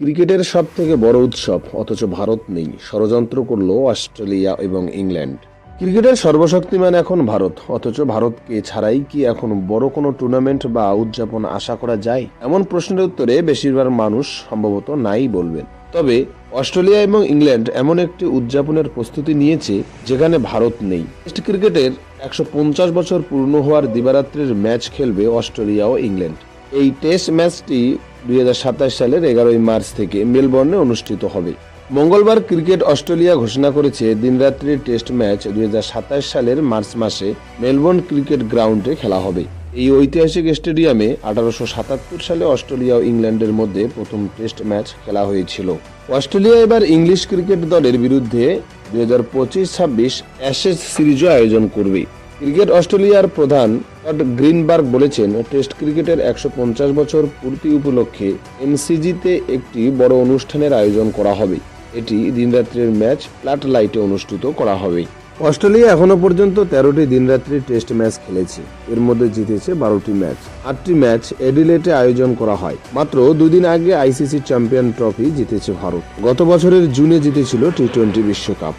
ক্রিকেটের সব থেকে বড় উৎসব, অথচ ভারত নেই। ষড়যন্ত্র করল অস্ট্রেলিয়া এবং ইংল্যান্ড। ক্রিকেটের সর্বশক্তিমান এখন ভারত, অথচ ভারতকে ছাড়াই কি এখন বড় কোনো টুর্নামেন্ট বা উদযাপন আশা করা যায়? এমন প্রশ্নের উত্তরে বেশিরভাগ মানুষ সম্ভবত নাই বলবেন। তবে অস্ট্রেলিয়া এবং ইংল্যান্ড এমন একটি উদযাপনের প্রস্তুতি নিয়েছে যেখানে ভারত নেই। টেস্ট ক্রিকেটের একশো পঞ্চাশ বছর পূর্ণ হওয়ার দিবারাত্রির ম্যাচ খেলবে অস্ট্রেলিয়া ও ইংল্যান্ড। এই টেস্ট ম্যাচটি দু হাজার সাতাশ সালের এগারোই মার্চ থেকে মেলবোর্নে অনুষ্ঠিত হবে। মঙ্গলবার ক্রিকেট অস্ট্রেলিয়া ঘোষণা করেছে, দিনরাত্রির টেস্ট ম্যাচ দু হাজার সাতাশ সালের মার্চ মাসে মেলবোর্ন ক্রিকেট গ্রাউন্ডে খেলা হবে। এই ঐতিহাসিক স্টেডিয়ামে আঠারোশো সাতাত্তর সালে অস্ট্রেলিয়া ও ইংল্যান্ডের মধ্যে প্রথম টেস্ট ম্যাচ খেলা হয়েছিল। অস্ট্রেলিয়া এবার ইংলিশ ক্রিকেট দলের বিরুদ্ধে দুই হাজার পঁচিশ ছাব্বিশ অ্যাশেজ সিরিজও আয়োজন করবে। ক্রিকেট অস্ট্রেলিয়ার প্রধান টড গ্রিনবার্গ বলেছেন, টেস্ট ক্রিকেটের একশো পঞ্চাশ বছর পূর্তি উপলক্ষে এমসিজিতে একটি বড় অনুষ্ঠানের আয়োজন করা হবে। এটি দিনরাত্রির ম্যাচ ফ্ল্যাট লাইটে অনুষ্ঠিত করা হবে। অস্ট্রেলিয়া এখনও পর্যন্ত তেরোটি দিনরাত্রি টেস্ট ম্যাচ খেলেছে। এর মধ্যে জিতেছে বারোটি ম্যাচ। আটটি ম্যাচ এডিলেটে আয়োজন করা হয়। মাত্র দুদিন আগে আইসিসি চ্যাম্পিয়ন ট্রফি জিতেছে ভারত। গত বছরের জুনে জিতেছিল টি টোয়েন্টি বিশ্বকাপ।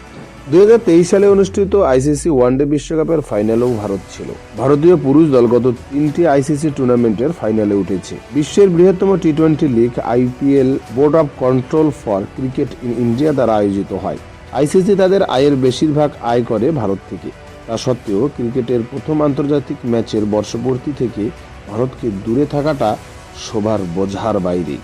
দুই হাজার তেইশ সালে অনুষ্ঠিত আইসিসি ওয়ানডে বিশ্বকাপের ফাইনালেও ভারত ছিল। ভারতীয় পুরুষ দল গত তিনটি আইসিসি টুর্নামেন্টের ফাইনালে উঠেছে। বিশ্বের বৃহত্তম T twenty league IPL board of control for cricket in India দ্বারা আয়োজিত হয়। আইসিসি তাদের আয়ের বেশিরভাগ আয় করে ভারত থেকে। তা সত্ত্বেও ক্রিকেটের প্রথম আন্তর্জাতিক ম্যাচের বর্ষপূর্তি থেকে ভারতকে দূরে থাকাটা শোভার বোঝার বাইরে।